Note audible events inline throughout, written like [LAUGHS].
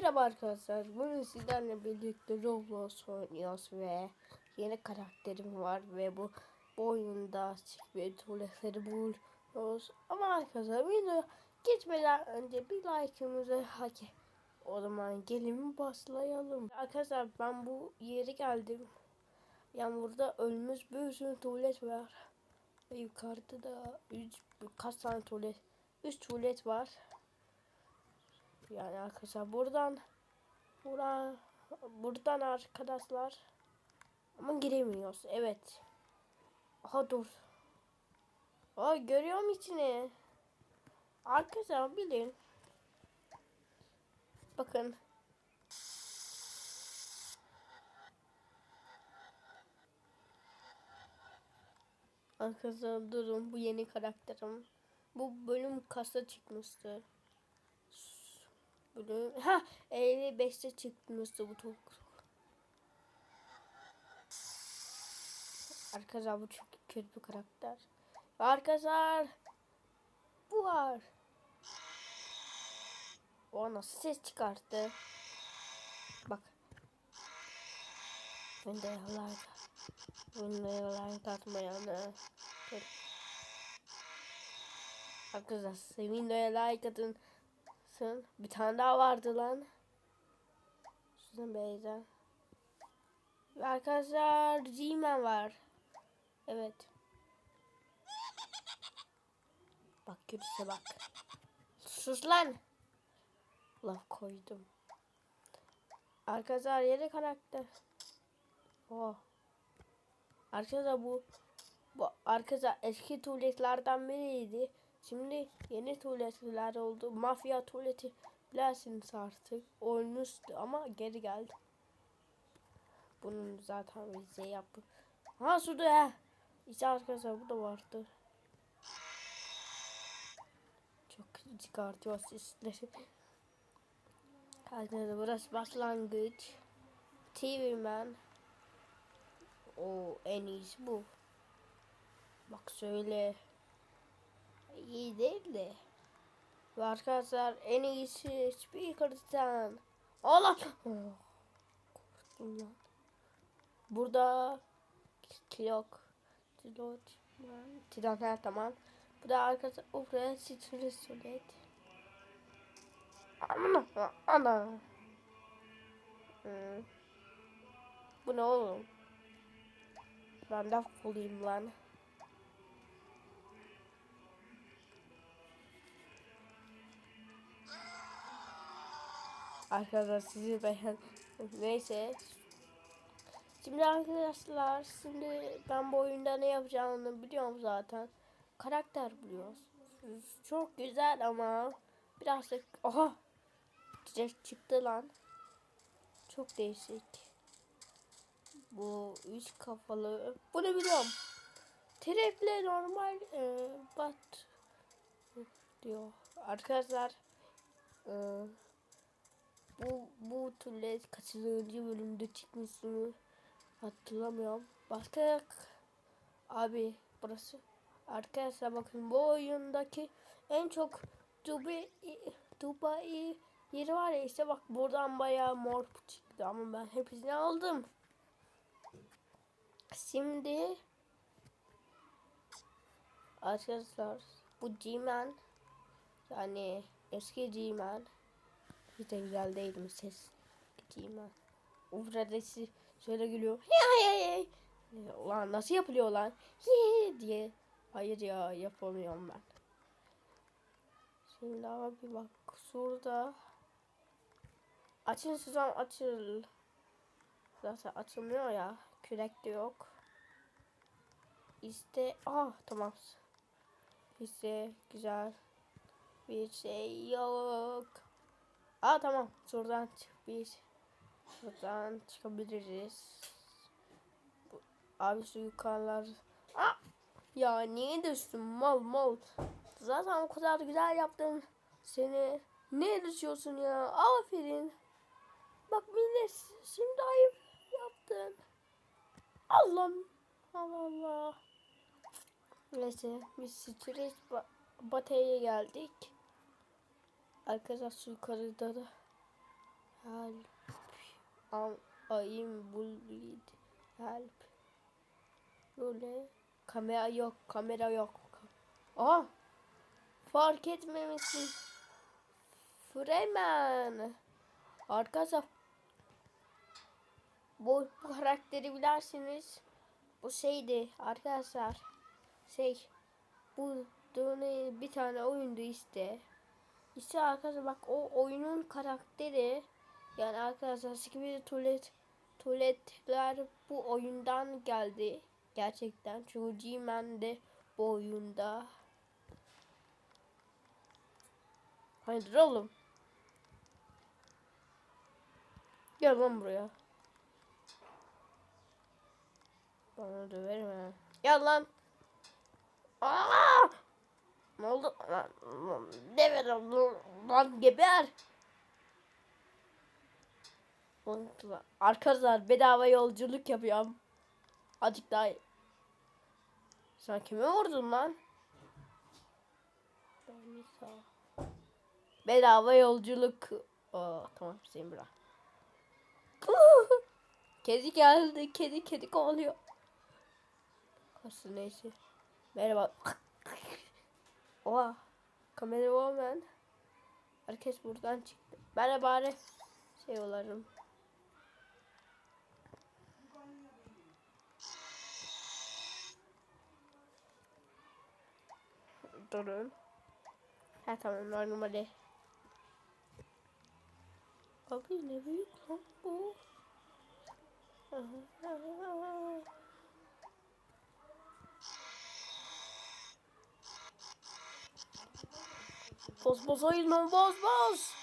Merhaba arkadaşlar. Bugün sizlerle birlikte Roblox oynuyoruz ve yeni karakterim var ve bu, bu oyunda bir tuvaletleri buluyoruz. Ama arkadaşlar video geçmeden önce bir like'ımızı hak O zaman gelin başlayalım. Arkadaşlar ben bu yere geldim. Yani burada ölmüş bir sürü tuvalet var. Ve yukarıda da üç, kaç tane tuvalet? 3 tuvalet var. Yani arkadaşlar buradan buradan buradan arkadaşlar ama giremiyoruz. Evet. Aha dur. Aa görüyorum içini. Arkadaşlar bilin. Bakın. Arkadaşlar durun bu yeni karakterim. Bu bölüm kasa çıkmıştı. Bölüm ha 55'te çıkmıştı bu çok. Arkadaşlar bu çok kötü bir karakter. Arkadaşlar bu var. O nasıl ses çıkarttı? Bak. Ben de like. Ben de like atmayanı. Arkadaşlar videoya like atın. Bir tane daha vardı lan. Susan Beyza. Arkadaşlar G-Man var. Evet. Bak görürse bak. Sus lan. Laf koydum. Arkadaşlar yeni karakter. Oh. Arkadaşlar bu bu arkadaşlar eski tuvaletlerden biriydi. Şimdi yeni tuvaletler oldu. Mafya tuvaleti bilirsiniz artık. Olmuştu ama geri geldi. Bunun zaten vize yapı. Ha suda ya. İşte arkadaşlar bu da vardı. Çok çıkartıyor sesleri. Arkadaşlar burası başlangıç. TV Man. O en iyisi bu. Bak söyle iyi değil de. Ve arkadaşlar en iyisi Speaker'dan. Allah! Korktum lan. Burada Kilok. Tilot. Tidan her tamam. Bu da arkadaşlar Ufra Citrus Solid. Ana. Ana. Hmm. Bu ne oğlum? Ben laf bulayım lan. Arkadaşlar sizi beğen. Neyse. Şimdi arkadaşlar şimdi ben bu oyunda ne yapacağını biliyorum zaten. Karakter buluyoruz. Çok güzel ama biraz da oha çiçek çıktı lan. Çok değişik. Bu üç kafalı. Bunu biliyorum. Treple normal e, bat diyor. Arkadaşlar e, bu bu türlü kaçıncı bölümde çıkmışsını hatırlamıyorum. Başka abi burası arkadaşlar bakın bu oyundaki en çok Dubai Dubai yeri var ya işte bak buradan bayağı mor çıktı ama ben hepsini aldım. Şimdi arkadaşlar bu G-Man yani eski G-Man hiç de güzel değil mi ses? Gideyim ben. Ufradesi şöyle gülüyor. Ya. Ulan nasıl yapılıyor lan? Ye diye. Hayır ya yapamıyorum ben. Şimdi abi bak şurada. Açın sızam açıl. Zaten açılmıyor ya. Kürek de yok. İşte ah tamam. İşte güzel. Bir şey yok. Aa tamam. Şuradan çık. Şuradan çıkabiliriz. Bu, abi şu yukarılar. Aa! Ya niye düştün mal mal. Zaten o kadar güzel yaptın seni. Ne düşüyorsun ya? Aferin. Bak millet şimdi ayıp yaptın. Allah'ım. Allah Allah. Neyse biz stres bataryaya geldik. Arkadaşlar şu yukarıda da Help. Am I'm bullied. Help. Böyle kamera yok, kamera yok. Aa! Fark etmemişsin. Freeman. Arkadaşlar bu, bu karakteri bilersiniz. Bu şeydi arkadaşlar. Şey bu bir tane oyundu işte. İşte arkadaşlar bak o oyunun karakteri yani arkadaşlar Skibidi tuvalet tuvaletler bu oyundan geldi. Gerçekten. Çünkü G-Man de bu oyunda. Hayır oğlum. Gel lan buraya. Bana döverim ha. Gel lan. Aa! Ne oldu? Lan, deverim lan, geber. Arkadaşlar bedava yolculuk yapıyorum. Azıcık daha. Sen kime vurdun lan? Bedava yolculuk. Aa, tamam seni bırak. [LAUGHS] kedi geldi. Kedi kedi kovalıyor. Nasıl neyse. Merhaba. Oha. Kamera woman. Herkes buradan çıktı. Ben de bari şey olarım. Durun. Ha tamam normali. Abi ne büyük lan bu. Boz boz oyun boz boz.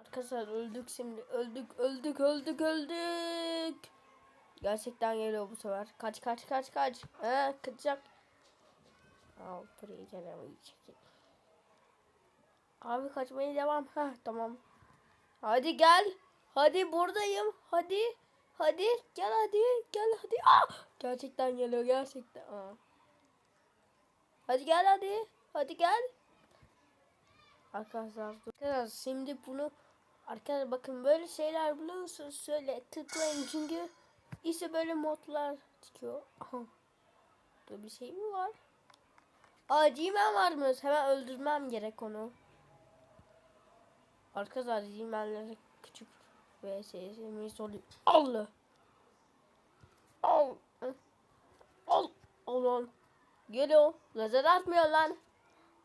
Arkadaşlar öldük şimdi. Öldük öldük öldük öldük. Gerçekten geliyor bu sefer. Kaç kaç kaç kaç. He kaçacak. Al buraya gelemeyecek. Abi kaçmaya devam. Ha tamam. Hadi gel. Hadi buradayım. Hadi. Hadi gel hadi. Gel hadi. Ah! Gerçekten geliyor gerçekten. Aa. Hadi gel hadi. Hadi gel. Arkadaşlar arkadaşlar şimdi bunu arkadaşlar bakın böyle şeyler buluyorsunuz söyle tıklayın çünkü işte böyle modlar çıkıyor. Aha. Bir şey mi var? Aa G-Man varmış. Hemen öldürmem gerek onu. Arkadaşlar G-Man'lere küçük ve sesimiz oluyor. Allah. Al. Al. Al. Geliyor. Lazer atmıyor lan.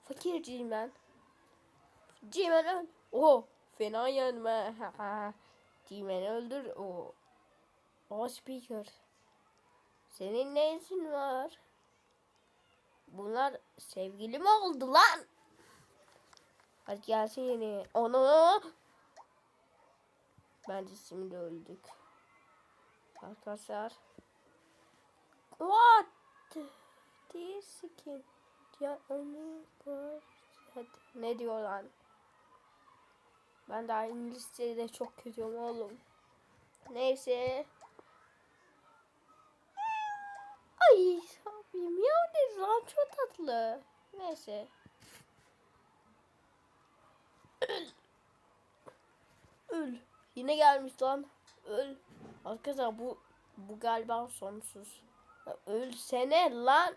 Fakir G-Man. G-Man öl. Oho. Fena yenme. [LAUGHS] G-Man öldür. O. O speaker. Senin ne işin var? Bunlar sevgili mi oldu lan? Hadi gelsin yeni. Onu. Bence şimdi öldük. Arkadaşlar. What? This skin. Ya onu Hadi. Ne diyor lan? Ben daha İngilizce'de de çok kötüyüm oğlum. Neyse. Ay abim ya ne lan çok tatlı. Neyse. Öl. [CLEARS THROAT] Öl. Yine gelmiş lan. Öl. Arkadaşlar bu bu galiba sonsuz. Ölsene lan.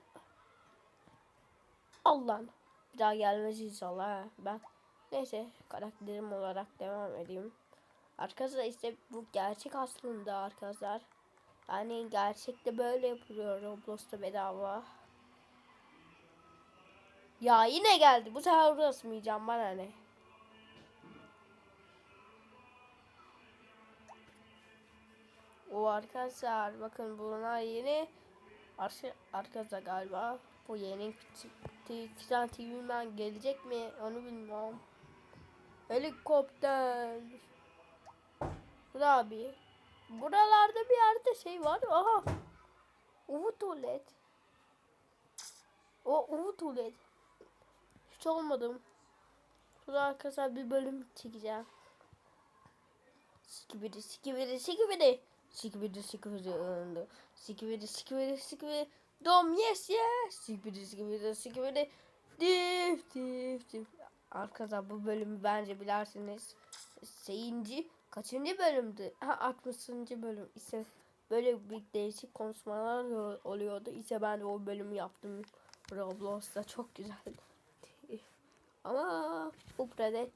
Allah'ım. Bir daha gelmez inşallah. Ben neyse karakterim olarak devam edeyim. Arkadaşlar işte bu gerçek aslında arkadaşlar. Yani gerçekte böyle yapılıyor Roblox'ta bedava. Ya yine geldi. Bu sefer uğraşmayacağım bana ne. O arkadaşlar bakın bunlar yeni Arka, arkadaşlar galiba bu yeni iki tane TV man gelecek mi onu bilmiyorum. Helikopter. Abi. Buralarda bir yerde şey var. Aha. Uvu tuvalet. O uvu tuvalet. Hiç olmadım. Şurada arkadaşlar bir bölüm çekeceğim. Sikibidi sikibidi sikibidi. Sikibidi sikibidi önde. Sikibidi sikibidi sikibidi. Dom yes yes. Sikibidi sikibidi sikibidi. Dif dif dif. Arkadaşlar bu bölümü bence bilersiniz. Seyinci kaçıncı bölümdü? Ha 60. bölüm ise böyle bir değişik konuşmalar ol- oluyordu. İşte ben de o bölümü yaptım. Roblox'ta çok güzel. [LAUGHS] Ama bu Predet.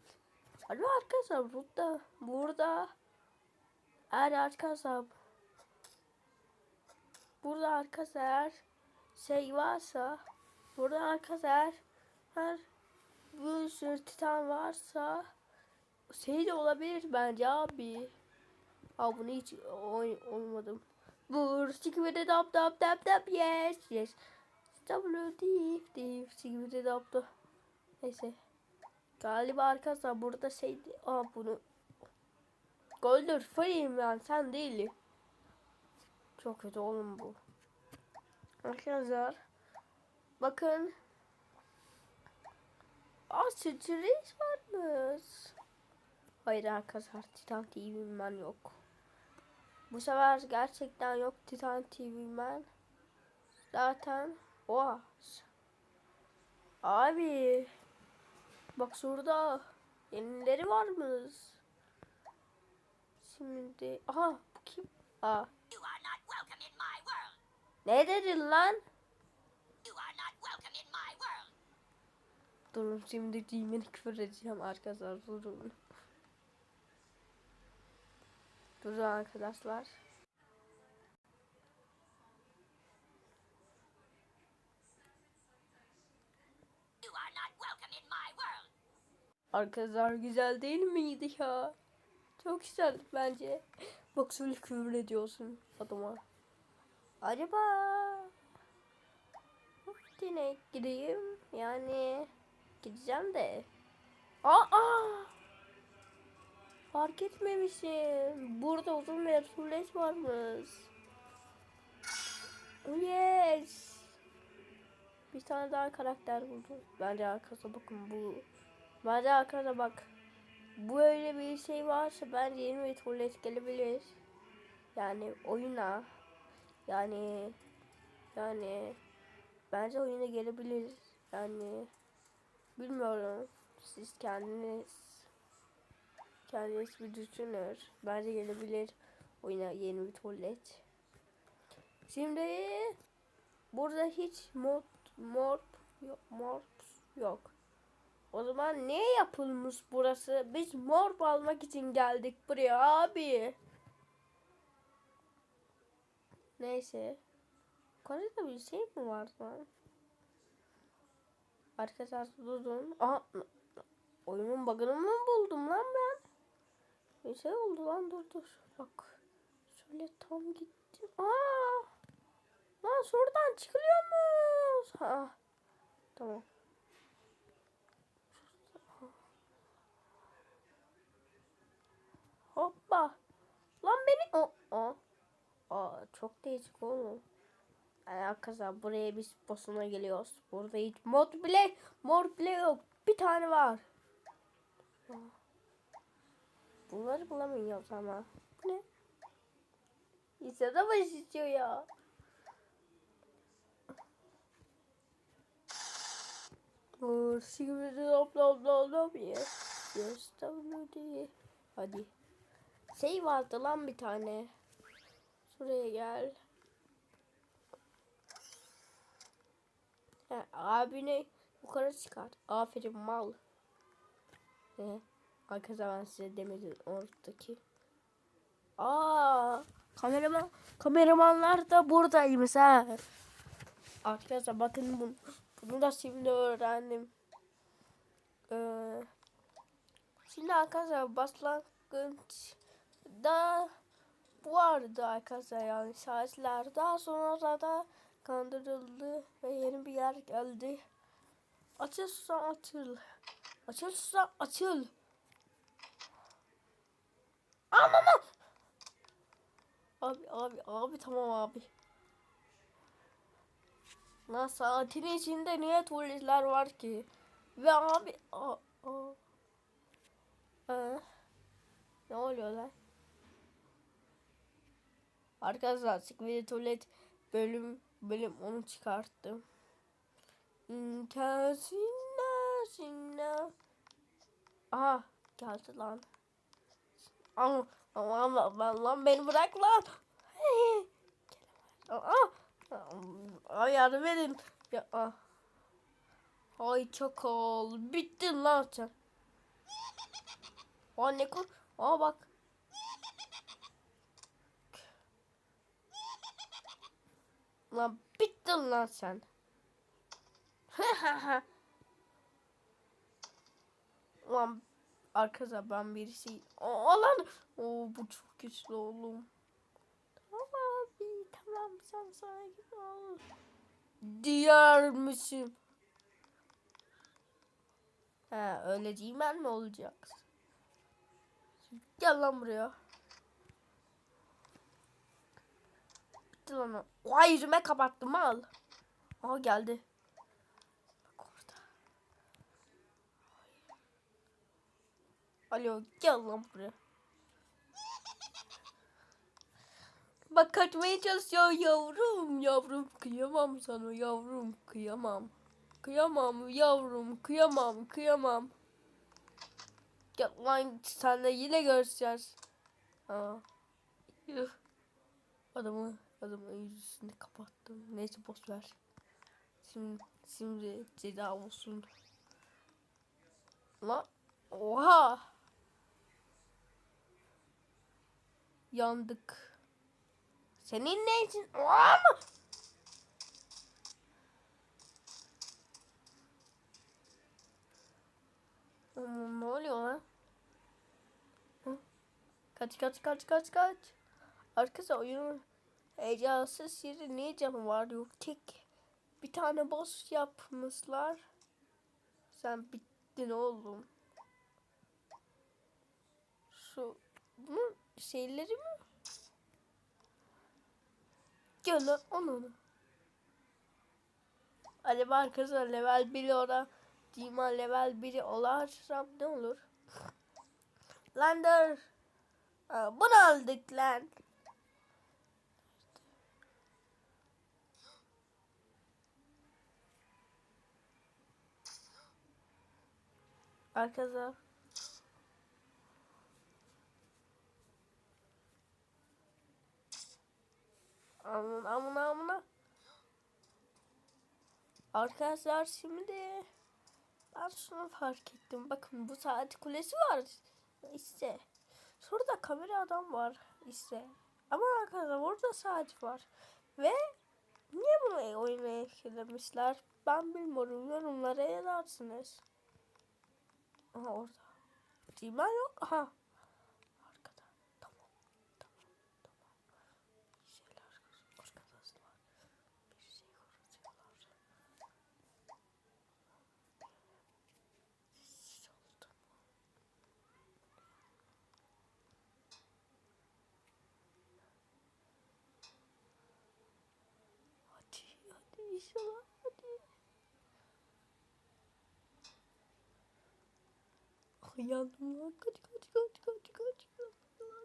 Alo arkadaşlar burada burada eğer arkadaşlar burada arkadaşlar şey varsa burada arkadaşlar her bir sürü titan varsa şey de olabilir bence abi. Abi bunu hiç oy olmadım. Vur sikimede dap dap dap dap yes yes. W deep deep sikimede dap dap. Neyse. Galiba arkadaşlar burada şey Aa bunu Goldur Fayım ben sen değil. Çok kötü oğlum bu. Arkadaşlar bakın Aa streç varmış. Hayır arkadaşlar Titan TV Man yok. Bu sefer gerçekten yok Titan TV Man. Zaten o. Abi. Bak şurada yenileri varmış. Şimdi aha bu kim? Aa. Ne dedin lan? Durun şimdi demon küfür edeceğim arkadaşlar durun. Durun arkadaşlar. Arkadaşlar güzel değil miydi ya? Çok güzel bence. Bak şöyle küfür ediyorsun adama. Acaba yine gideyim yani gideceğim de. Aa! Fark etmemişim. Burada uzun bir tuvalet varmış. Oh, Yes. Bir tane daha karakter buldum. Bence arkasına bakın bu. Bence arkada bak. Bu öyle bir şey varsa bence yeni bir tuvalet gelebilir. Yani oyuna. Yani yani bence oyuna gelebilir. Yani bilmiyorum. Siz kendiniz kendiniz bir düşünür. Bence gelebilir oyuna yeni bir tuvalet. Şimdi burada hiç mod morp yok morp yok. O zaman ne yapılmış burası? Biz morp almak için geldik buraya abi. Neyse. Yukarıda bir şey mi var lan? Arkadaşlar durun. Aha, oyunun bug'ını mı buldum lan ben? Bir şey oldu lan dur dur. Bak. Şöyle tam gittim. Aa! Lan şuradan çıkılıyormuş. Ha. Tamam. Hoppa. Lan beni... O, o. Aa, çok değişik oğlum. Arkadaşlar buraya biz bossuna geliyoruz. Burada hiç mod bile mod bile yok. Bir tane var. Bunları bulamıyoruz ama. Bu ne? İnsan da başlıyor ya. Hop hop hop hop yes. Yes tabii. Hadi. Şey vardı lan bir tane. Şuraya gel. Ha, abine yukarı çıkar. Aferin mal. Ne? Arkadaşlar ben size demedim oradaki. Aa, kameraman kameramanlar da buradaymış ha. Arkadaşlar bakın bunu, bunu da şimdi öğrendim. Ee, şimdi arkadaşlar başlangıç da vardı arkadaşlar yani saatler daha sonra da kandırıldı ve yeni bir yer geldi. Açıl susam açıl. Açıl susam açıl. Aman Abi abi abi tamam abi. Lan saatin içinde niye tuvaletler var ki? Ve abi aa, aa. Ee, ne oluyor lan? Arkadaşlar Sikveli Tuvalet bölüm bölüm onu çıkarttım. İntensine sinne. Aha geldi lan. Ama ama ben lan beni bırak lan. [LAUGHS] Aa, yardım edin. Ya, aa. Ay çakal. Bittin lan sen. Aa ne kor? Aa bak. Lan bittin lan sen. [LAUGHS] Lan arkadaşlar ben birisi. Aa lan. Oo bu çok güçlü oğlum. Tamam abi tamam sen sakin ol. Diğer misin? Ha öyle değil ben mi olacaksın? Gel lan buraya. Bitti lan o. Oha yüzüme kapattım al. Aha geldi. Bak orada. Alo gel lan buraya. Bak kaçmaya çalışıyor yavrum yavrum kıyamam sana yavrum kıyamam. Kıyamam yavrum kıyamam kıyamam. Gel lan senle yine görüşeceğiz. Aa. Yuh. Adamı adamın yüzünü kapattım. Neyse boş ver. Şimdi şimdi ceza olsun. La oha. Yandık. Senin ne için? Oha mı? Ne oluyor lan? Kaç kaç kaç kaç kaç. Arkadaşlar oyunun heyecansız yeri niye canı var yok tek. Bir tane boss yapmışlar. Sen bittin oğlum. Şu bunun şeyleri mi? Gel lan onu. Acaba arkadaşlar level 1 olan Dima level 1'i olarsam ne olur? Lan dur. Aa, bunu aldık lan. Arkadaşlar. Aman aman aman. Arkadaşlar şimdi ben şunu fark ettim. Bakın bu saat kulesi var. İşte. Şurada kamera adam var. işte. Ama arkadaşlar burada saat var. Ve niye bunu oyuna eklemişler? Ben bilmiyorum. Yorumlara yazarsınız. Aha orada. Dima yok. Aha. Arkada. Tamam. Tamam. Tamam. Bir şeyler arkadaşlar. Bir şey konuşuyorlar. Sessiz oldum. Hadi, hadi inşallah, hadi. Ay yandım lan, kaç kaç kaç kaç kaç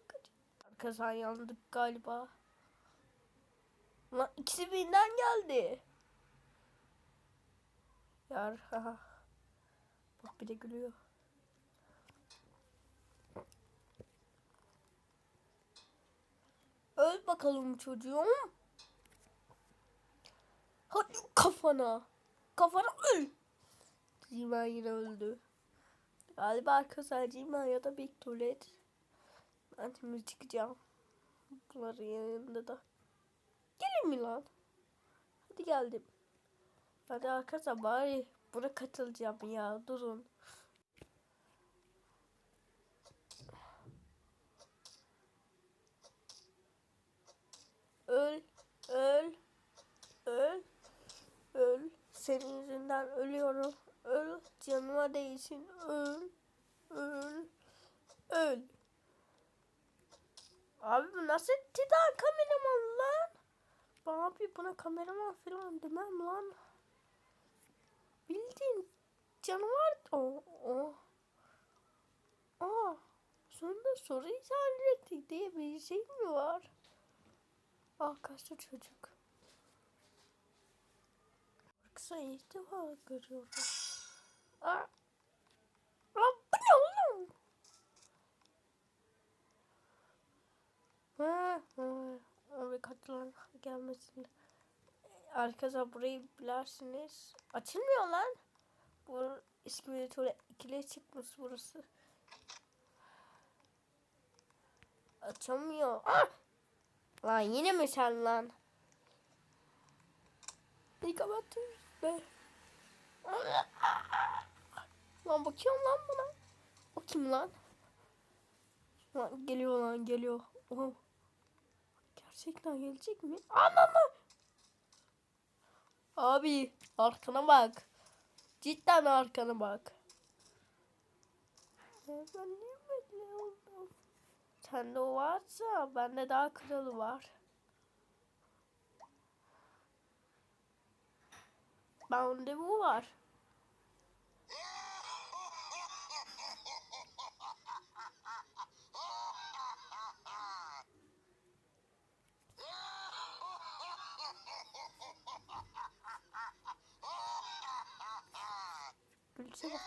kaç. Arkadaşlar yandık galiba. Lan ikisi birinden geldi. Yar ha. Bak bir de gülüyor. Öl bakalım çocuğum. Hadi kafana. Kafana öl. Zima yine öldü. Galiba arkadaşlar Zima ya da Big Tuvalet. Ben şimdi çıkacağım. Bunların yanında da. Gelin mi lan? Hadi geldim. Hadi arkadaşlar bari buna katılacağım ya. Durun. Öl, öl, öl, öl. Senin yüzünden ölüyorum. Öl, canıma değsin. Öl, öl, öl. Abi bu nasıl Titan kameraman lan? Abi buna kameraman falan demem lan. Bildiğin canavar o o. Aa, sonunda soru işareti diye bir şey mi var? Ah kaçtı çocuk. Kısa defa görüyorum. Aa. Bu ne oğlum? Ha. Abi katılan gelmesin. Arkadaşlar burayı bilersiniz. Açılmıyor lan. Bu İskeletor'a ikili çıkmış burası. Açamıyor. Ah! Lan yine mi sen lan? İyi kapatıyoruz be. Lan bakıyorum lan buna. O kim lan? Lan geliyor lan geliyor. Oha. Gerçekten gelecek mi? Ananı. Abi arkana bak. Cidden arkana bak. Ben niye böyle oldum? Sende o varsa bende daha kralı var. Bende bu var. Gülse bak.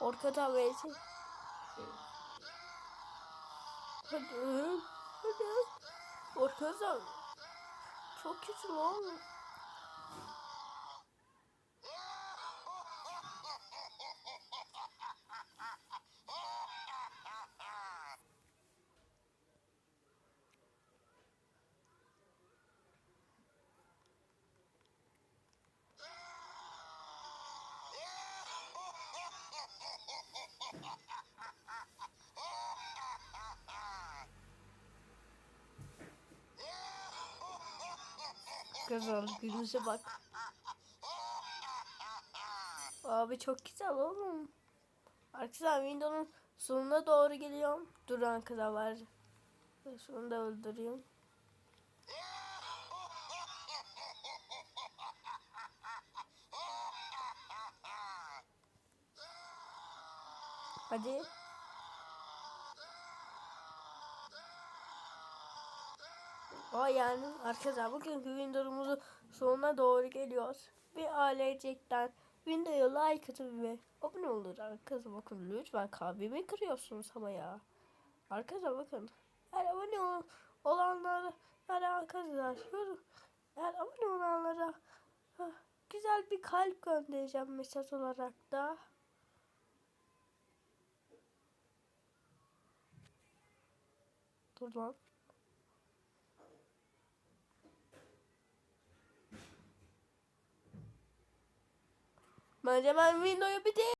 Orkada versin. Hadi. Hadi. Orkada. Çok kötü lan. Kazandı günümüze bak. Abi çok güzel oğlum. Arkadaşlar Windows'un sonuna doğru geliyorum. Duran kadar var. Şunu da öldürüyorum. Hadi. O yani arkadaşlar bugünkü Windows'umuzun sonuna doğru geliyoruz. Bir ailecekten Windows'a like atın ve abone olur arkadaşlar bakın lütfen kalbimi kırıyorsunuz ama ya. Arkadaşlar bakın. Eğer abone ol- olanlara yani arkadaşlar şöyle eğer abone olanlara güzel bir kalp göndereceğim mesaj olarak da. Dur lan. Bence ben Windows'u bir de